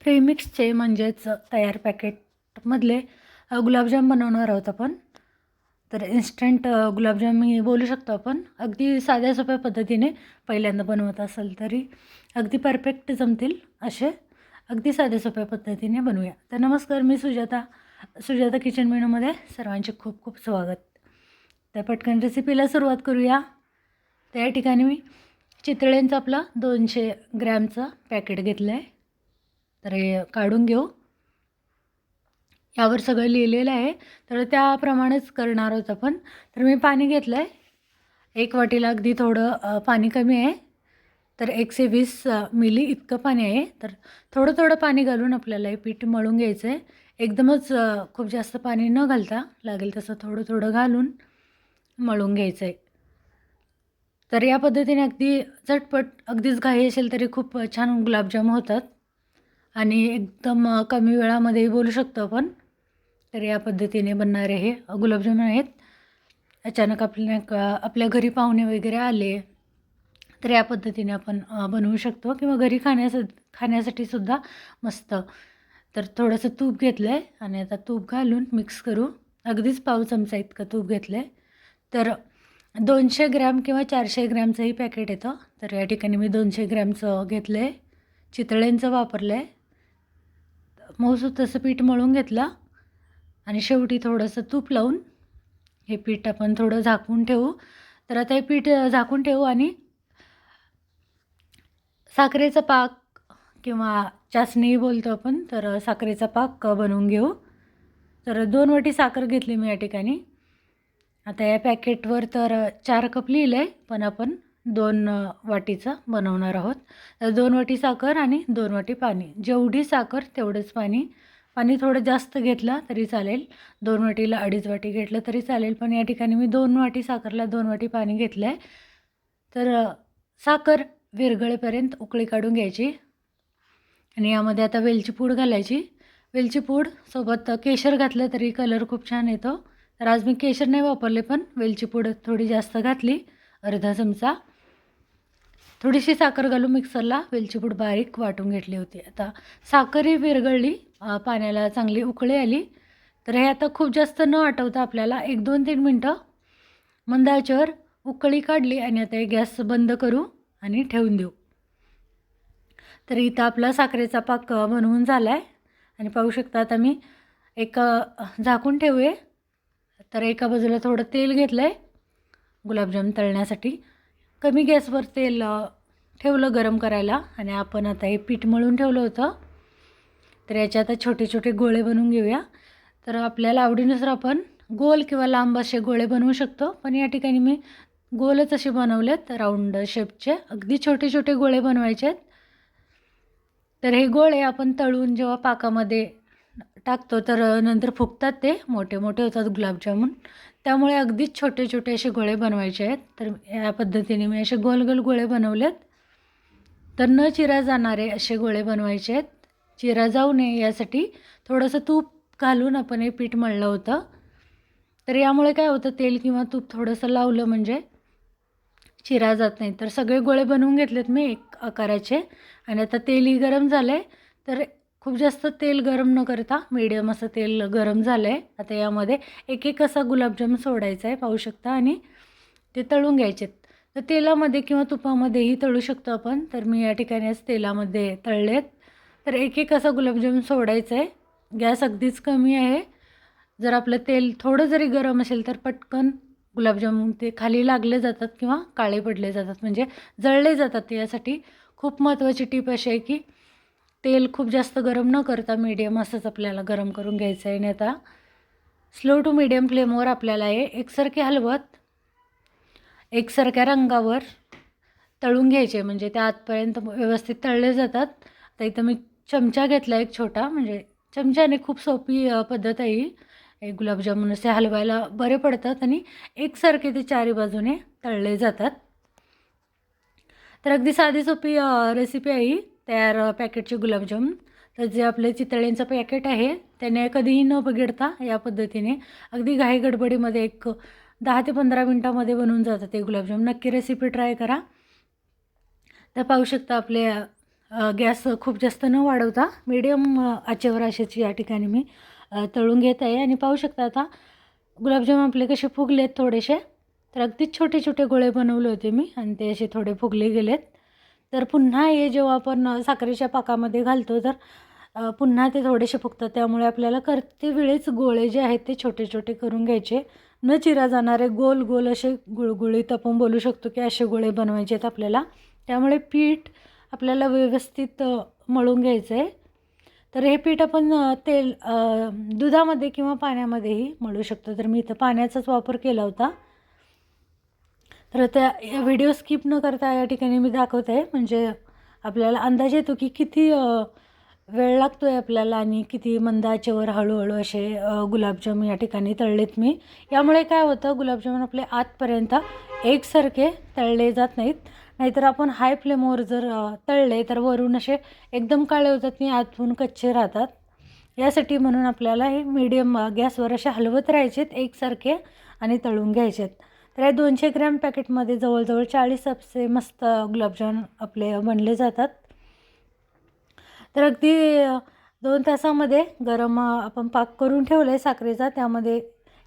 प्रीमिक्सचे म्हणजेच तयार पॅकेटमधले गुलाबजाम बनवणार आहोत आपण. तर इन्स्टंट गुलाबजाम मी बोलू शकतो आपण. अगदी साध्या सोप्या पद्धतीने पहिल्यांदा बनवत असाल तरी अगदी परफेक्ट जमतील असे. अगदी साध्या सोप्या पद्धतीने बनवूया. तर नमस्कार मी सुजाता. सुजाता किचन मेनूमध्ये सर्वांचे खूप खूप स्वागत. तर पटकन रेसिपीला सुरुवात करूया. त्या ठिकाणी मी चितळ्यांचं आपलं दोनशे ग्रॅमचं पॅकेट घेतलं आहे तर हे काढून घेऊ. यावर सगळं लिहिलेलं आहे. तर त्याप्रमाणेच करणार आहोत आपण. तर मी पाणी घेतलं आहे एक वाटीला अगदी थोडं पाणी कमी आहे. तर एकशे वीस मिली इतकं पाणी आहे. तर थोडं थोडं पाणी घालून आपल्याला हे पीठ मळून घ्यायचं आहे एकदमच खूप जास्त पाणी न घालता लागेल तसं थोडं थोडं घालून मळून घ्यायचं आहे तर या पद्धतीने अगदी झटपट अगदीच घाई असेल तरी खूप छान गुलाबजाम होतात. आणि एकदम कमी वेळामध्ये बोलू शकतो आपण. तर या पद्धतीने बनणारे हे गुलाबजामुन आहेत. अचानक आपल्या आपल्या घरी पाहुणे वगैरे आले तर या पद्धतीने आपण बनवू शकतो किंवा घरी खाण्यास खाण्यासाठी सुद्धा मस्त. तर थोडंसं तूप घेतलं आहे आणि आता तूप घालून मिक्स करू. अगदीच पाव चमचा इतकं तूप घेतलं आहे तर दोनशे ग्रॅम किंवा चारशे ग्रॅमचंही पॅकेट येतं. तर या ठिकाणी मी दोनशे ग्रॅमचं घेतलं आहे चितळेंचं वापरलं आहे मऊसूत तसं पीठ मळून घेतलं आणि शेवटी थोडंसं तूप लावून हे पीठ आपण थोडं झाकून ठेवू. तर आता हे पीठ झाकून ठेवू आणि साखरेचा पाक किंवा चाचणी बोलतो आपण तर साखरेचा पाक बनवून घेऊ. तर दोन वाटी साखर घेतली मी या ठिकाणी. आता या पॅकेटवर तर चार कप लिहिलं आहे पण आपण दोन वाटीचं बनवणार आहोत. तर दोन वाटी साखर आणि दोन वाटी पाणी. जेवढी साखर तेवढंच पाणी. पाणी थोडं जास्त घेतलं तरी चालेल. दोन वाटीला अडीच वाटी घेतलं तरी चालेल. पण या ठिकाणी मी दोन वाटी साखरला दोन वाटी पाणी घेतलं आहे तर साखर विरघळेपर्यंत उकळी काढून घ्यायची. आणि यामध्ये आता वेलची पूड घालायची. वेलची पूड सोबत केशर घातलं तरी कलर खूप छान येतो. तर आज मी केशर नाही वापरले पण वेलची पूड थोडी जास्त घातली. अर्धा चमचा. थोडीशी साखर घालून मिक्सरला वेलचीपूड बारीक वाटून घेतली होती. आता साखरही विरघळली पाण्याला चांगली उकळी आली. तर हे आता खूप जास्त न आठवता आपल्याला एक दोन तीन मिनटं मंदाच्यावर उकळी काढली आणि आता हे गॅस बंद करू आणि ठेवून देऊ. तर इथं आपला साखरेचा पाक बनवून झाला आहे आणि पाहू शकता आता मी एक झाकून ठेवूये. तर एका बाजूला थोडं तेल घेतलं आहे गुलाबजाम तळण्यासाठी कमी गॅसवर तेल ठेवलं गरम करायला आणि आपण आता हे पीठ मळून ठेवलं होतं. तर याचे आता छोटे छोटे गोळे बनवून घेऊया. तर आपल्याला आवडीनुसार आपण गोल किंवा लांब असे गोळे बनवू शकतो. पण या ठिकाणी मी गोलच असे बनवलेत राऊंड शेपचे. अगदी छोटे छोटे गोळे बनवायचे आहेत. तर हे गोळे आपण तळून जेव्हा पाकामध्ये टाकतो. तर नंतर फुगतात ते मोठे मोठे होतात गुलाबजामून. त्यामुळे अगदीच छोटे छोटे असे गोळे बनवायचे आहेत. तर या पद्धतीने मी असे गोल गोल गोळे बनवलेत. तर न चिरा जाणारे असे गोळे बनवायचे आहेत. चिरा जाऊ नये यासाठी थोडंसं तूप घालून आपण हे पीठ मळलं होतं. तर यामुळे काय होतं तेल किंवा तूप थोडंसं लावलं म्हणजे चिरा जात नाही. तर सगळे गोळे बनवून घेतलेत मी एक आकाराचे. आणि आता तेलही गरम झालं आहे तर खूप जास्त तेल गरम न करता मीडियम असं तेल गरम झालं आहे आता यामध्ये एक एक असा गुलाबजाम सोडायचा आहे पाहू शकता. आणि ते तळून घ्यायचे तर तेलामध्ये किंवा तुपामध्येही तळू शकतो आपण. तर मी या ठिकाणी आज तेलामध्ये तळलेत तर एक एक असा गुलाबजाम सोडायचा आहे. गॅस अगदीच कमी आहे. जर आपलं तेल थोडं जरी गरम असेल तर पटकन गुलाबजामुन ते खाली लागले जातात किंवा काळे पडले जातात. म्हणजे जळले जातात. यासाठी खूप महत्त्वाची टीप अशी आहे की तेल खूप जास्त गरम न करता मीडियम असंच आपल्याला गरम करून घ्यायचं आहे. आणि आता स्लो टू मीडियम फ्लेमवर आपल्याला हे एकसारखे हलवत एकसारख्या रंगावर तळून घ्यायचे. म्हणजे त्या आतपर्यंत व्यवस्थित तळले जातात. तर इथं मी चमचा घेतला एक छोटा. म्हणजे चमच्याने खूप सोपी पद्धत आहे ही. गुलाबजामुन असे हलवायला बरे पडतात आणि एकसारखे ते चारी बाजूने तळले जातात. तर अगदी साधी सोपी रेसिपी आहे तयार पॅकेटचे गुलाबजाम. तर जे आपले चितळ्यांचं पॅकेट आहे त्याने कधीही न बिघडता या पद्धतीने अगदी घाई गडबडीमध्ये एक दहा ते पंधरा मिनटामध्ये बनवून जातात ते गुलाबजाम. नक्की रेसिपी ट्राय करा. तर पाहू शकता आपले गॅस खूप जास्त न वाढवता मीडियम आचेवर अशाची या ठिकाणी मी तळून घेत आहे. आणि पाहू शकता आता गुलाबजाम आपले कसे फुगलेत थोडेसे. तर अगदीच छोटे छोटे गोळे बनवले होते मी आणि ते असे थोडे फुगले गेलेत. तर पुन्हा हे जेव्हा आपण साखरेच्या पाकामध्ये घालतो तर पुन्हा ते थोडेसे फुगतात. त्यामुळे आपल्याला करते वेळेच गोळे जे आहेत ते छोटे छोटे करून घ्यायचे. न चिरा जाणारे गोल गोल असे गुळगुळीत आपण बोलू शकतो की असे गोळे बनवायचे आहेत आपल्याला. त्यामुळे पीठ आपल्याला व्यवस्थित मळून घ्यायचं आहे तर हे पीठ आपण तेल दुधामध्ये किंवा पाण्यामध्येही मळू शकतो. तर मी इथं पाण्याचाच वापर केला होता. तर त्या व्हिडिओ स्किप न करता या ठिकाणी मी दाखवत आहे म्हणजे आपल्याला अंदाज येतो की किती वेळ लागतो आहे आपल्याला आणि किती मंद आचेवर हळूहळू असे गुलाबजाम या ठिकाणी तळलेत मी. यामुळे काय होतं गुलाबजामून आपले आतपर्यंत एकसारखे तळले जात नाहीत. नाहीतर आपण हाय फ्लेमवर जर तळले तर वरून असे एकदम काळे होतात आणि आतून कच्चे राहतात. यासाठी म्हणून आपल्याला हे मीडियम गॅसवर असे हलवत राहायचेत एकसारखे आणि तळून घ्यायचेत. याला दोनशे ग्रॅम पॅकेटमध्ये जवळजवळ चाळीस असे मस्त गुलाबजाम आपले बनले जातात. तर अगदी दोन तासामध्ये गरम आपण पाक करून ठेवलं आहे साखरेचा. त्यामध्ये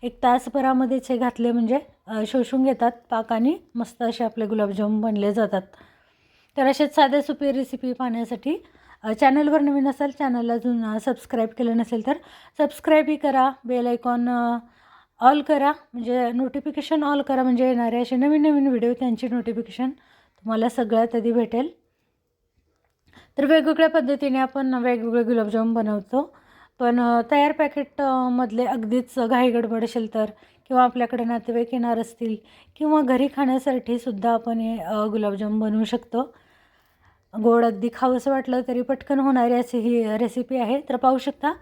एक तासभरामध्येच हे घातले म्हणजे शोषून घेतात पाक आणि मस्त असे आपले गुलाबजाम बनले जातात. तर अशाच साध्या सुपी रेसिपी पाहण्यासाठी चॅनलवर नवीन असाल चॅनलला अजून सबस्क्राईब केलं नसेल तर सबस्क्राईबही करा. बेल आयकॉन ऑल करा म्हणजे नोटिफिकेशन ऑल करा म्हणजे येणारे असे नवीन नवीन व्हिडिओ त्यांची नोटिफिकेशन तुम्हाला सगळ्यात आधी भेटेल. तर वेगवेगळ्या पद्धतीने आपण वेगवेगळे गुलाबजाम बनवतो. पण तयार पॅकेटमधले अगदीच घाई गडबड असेल तर किंवा आपल्याकडे नातेवाईक येणार असतील किंवा घरी खाण्यासाठी सुद्धा आपण हे गुलाबजाम बनवू शकतो. गोड अगदी खावंसं वाटलं तरी पटकन होणारी अशी ही रेसिपी आहे तर पाहू शकता.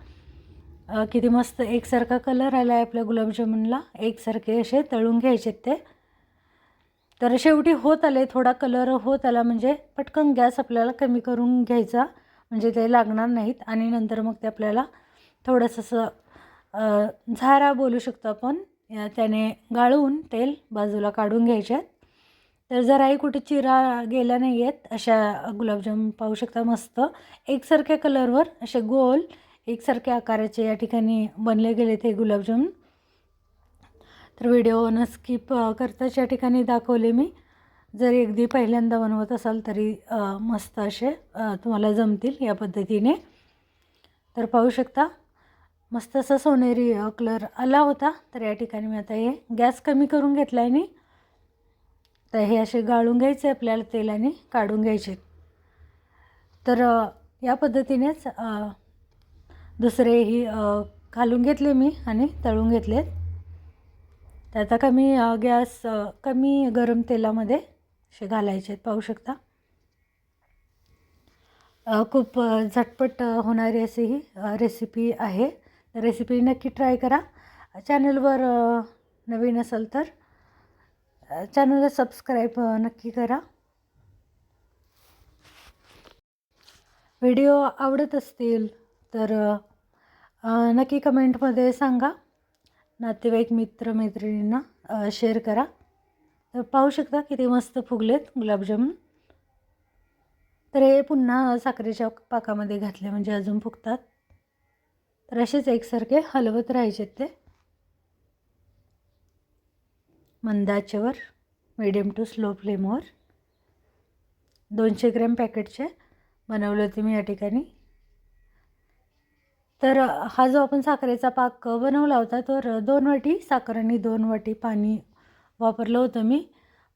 किती मस्त एकसारखा कलर आला आहे आपल्या गुलाबजामुनला. एकसारखे असे तळून घ्यायचे ते. तर शेवटी होत आले थोडा कलर होत आला म्हणजे पटकन गॅस आपल्याला कमी करून घ्यायचा. म्हणजे ते लागणार नाहीत आणि नंतर मग ते आपल्याला थोडंसं असं झारा बोलू शकतो आपण. त्याने गाळून तेल बाजूला काढून घ्यायच्यात तर जराही कुठे चिरा गेल्या नाही आहेत अशा गुलाबजाम पाहू शकता मस्त. एकसारख्या कलरवर असे गोल एकसारख्या आकाराचे या ठिकाणी बनले गेले ते गुलाबजामुन. तर व्हिडिओ न स्किप करताच या ठिकाणी दाखवले मी. जरी अगदी पहिल्यांदा बनवत असाल तरी मस्त असे तुम्हाला जमतील या पद्धतीने. तर पाहू शकता मस्त असा सोनेरी कलर आला होता. तर या ठिकाणी मी आता हे गॅस कमी करून घेतला आहे मी. तर हे असे गाळून घ्यायचे आपल्याला तेलाने काढून घ्यायचे. तर या पद्धतीनेच दुसरेही घालून घेतले मी आणि तळून घेतले. तर आता कमी गॅस कमी गरम तेलामध्ये असे घालायचे आहेत पाहू शकता. खूप झटपट होणारी अशी ही रेसिपी आहे. तर रेसिपी नक्की ट्राय करा. चॅनलवर नवीन असाल तर चॅनलला सबस्क्राईब नक्की करा. व्हिडिओ आवडत असतील तर नक्की कमेंटमध्ये सांगा. नातेवाईक मित्र मैत्रिणींना शेअर करा. तर पाहू शकता किती मस्त फुगलेत गुलाबजामुन. तर हे पुन्हा साखरेच्या पाकामध्ये घातले म्हणजे अजून फुगतात. तर असेच एकसारखे हलवत राहायचे ते. मंदाचेवर मीडियम टू स्लो फ्लेमवर दोनशे ग्रॅम पॅकेटचे बनवले होते मी या ठिकाणी. तर हा जो आपण साखरेचा पाक बनवला होता तर दोन वाटी साखर आणि दोन वाटी पाणी वापरलं होतं मी.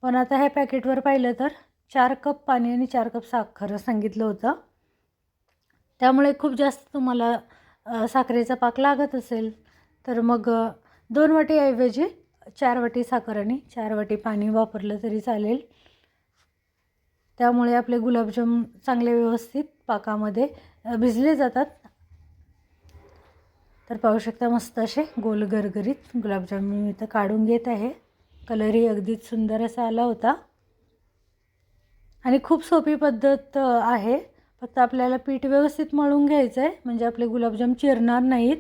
पण आता ह्या पॅकेटवर पाहिलं तर चार कप पाणी आणि चार कप साखर सांगितलं होतं. त्यामुळे खूप जास्त तुम्हाला साखरेचा पाक लागत असेल तर मग दोन वाटीऐवजी चार वाटी साखर आणि चार वाटी पाणी वापरलं तरी चालेल. त्यामुळे आपले गुलाबजाम चांगले व्यवस्थित पाकामध्ये भिजले जातात. तर पाहू शकता मस्त असे गोल गरगरीत गुलाबजाम मी इथं काढून घेत आहे. कलरही अगदीच सुंदर असा आला होता. आणि खूप सोपी पद्धत आहे. फक्त आपल्याला पीठ व्यवस्थित मळून घ्यायचं आहे म्हणजे आपले गुलाबजाम चिरणार नाहीत.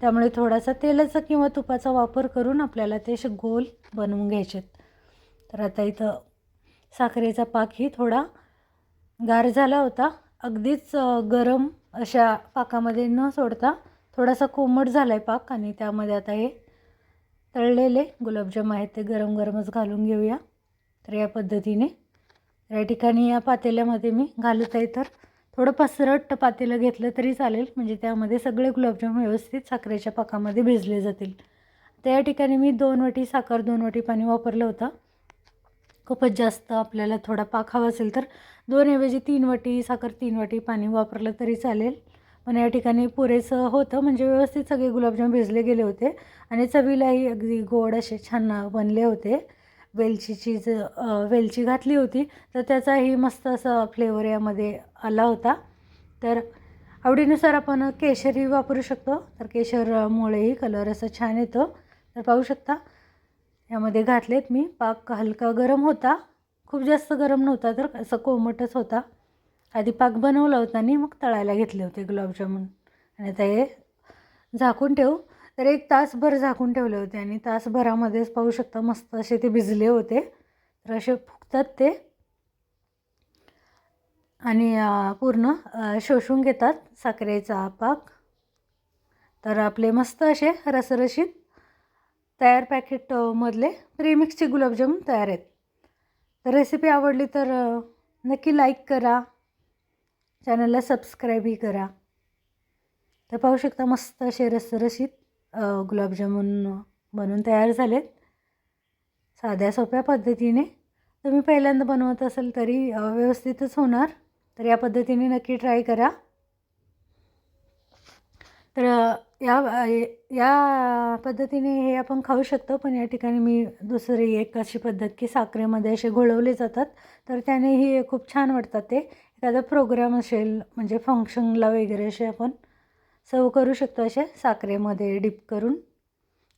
त्यामुळे थोडासा तेलाचा किंवा तुपाचा वापर करून आपल्याला ते असे गोल बनवून घ्यायचे तर आता इथं साखरेचा पाकही थोडा गार झाला होता. अगदीच गरम अशा पाकामध्ये न सोडता थोडासा कोमट झाला आहे पाक आणि त्यामध्ये आता हे तळलेले गुलाबजाम आहेत ते गरम गरमच घालून घेऊया. तर या पद्धतीने या ठिकाणी या पातेल्यामध्ये मी घालत आहे तर थोडं पसरट पातेलं घेतलं तरी चालेल. म्हणजे त्यामध्ये सगळे गुलाबजाम व्यवस्थित साखरेच्या पाकामध्ये भिजले जातील. तर या ठिकाणी मी दोन वाटी साखर दोन वाटी पाणी वापरलं होतं. खूपच जास्त आपल्याला थोडा पाक हवा असेल तर दोनऐवजी तीन वाटी साखर तीन वाटी पाणी वापरलं तरी चालेल. पण या ठिकाणी पुरेसं होतं. म्हणजे व्यवस्थित सगळे गुलाबजाम भिजले गेले होते. आणि चवीलाही अगदी गोड असे छान बनले होते. वेलचीची ज वेलची घातली होती. तर त्याचाही मस्त असा फ्लेवर यामध्ये आला होता. तर आवडीनुसार आपण केशरही वापरू शकतो. तर केशरमुळेही कलर असं छान येतो. तर पाहू शकता. यामध्ये घातलेत मी. पाक हलका गरम होता. खूप जास्त गरम नव्हता तर असं कोमटच होता. आधी पाक बनवला होता आणि मग तळायला घेतले होते गुलाबजामुन. आणि आता हे झाकून ठेवू. तर एक तासभर झाकून ठेवले होते आणि तासभरामध्येच पाहू शकता मस्त असे ते भिजले होते. तर असे फुगतात ते. आणि पूर्ण शोषून घेतात साखरेचा पाक. तर आपले मस्त असे रसरशीत तयार पॅकेटमधले प्रीमिक्सचे गुलाबजामुन तयार आहेत. तर रेसिपी आवडली तर नक्की लाईक करा. चॅनलला सबस्क्राईबही करा. तर पाहू शकता मस्त असे रसरशीत गुलाबजामुन बनून तयार झालेत. साध्या सोप्या पद्धतीने. तुम्ही पहिल्यांदा बनवत असाल तरी व्यवस्थितच होणार. तर या पद्धतीने नक्की ट्राय करा. तर या या पद्धतीने हे आपण खाऊ शकतो पण या ठिकाणी मी दुसरी एक अशी पद्धत की साखरेमध्ये असे घोळवले जातात. तर त्यानेही खूप छान वाटतात ते. एखादा प्रोग्राम असेल म्हणजे फंक्शनला वगैरे असे आपण सर्व करू शकतो असे साखरेमध्ये डिप करून.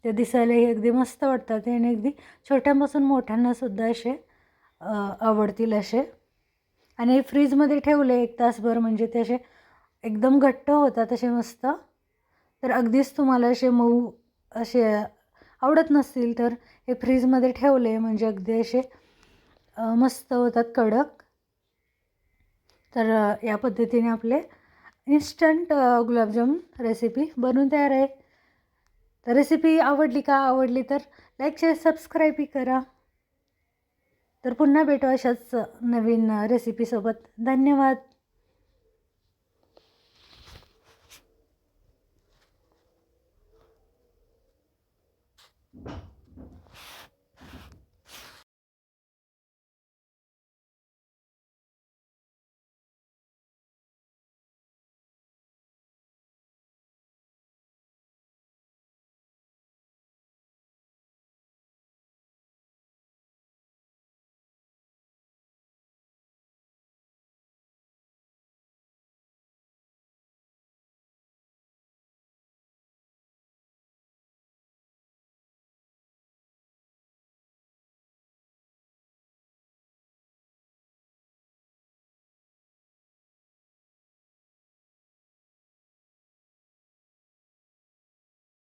ते दिसायलाही अगदी मस्त वाटतात ते आणि अगदी छोट्यांपासून मोठ्यांनासुद्धा असे आवडतील असे. आणि फ्रीजमध्ये ठेवले एक तासभर म्हणजे ते असे एकदम घट्ट होतात असे मस्त. तर अगदीच तुम्हाला असे मऊ असे आवडत नसतील तर हे फ्रीजमध्ये ठेवले म्हणजे अगदी असे मस्त होतात कडक. तर या पद्धतीने आपले इन्स्टंट गुलाबजाम रेसिपी बनून तयार आहे. तर रेसिपी आवडली का? आवडली तर लाईक शेअर सबस्क्राईबही करा. तर पुन्हा भेटू अशाच नवीन रेसिपीसोबत धन्यवाद.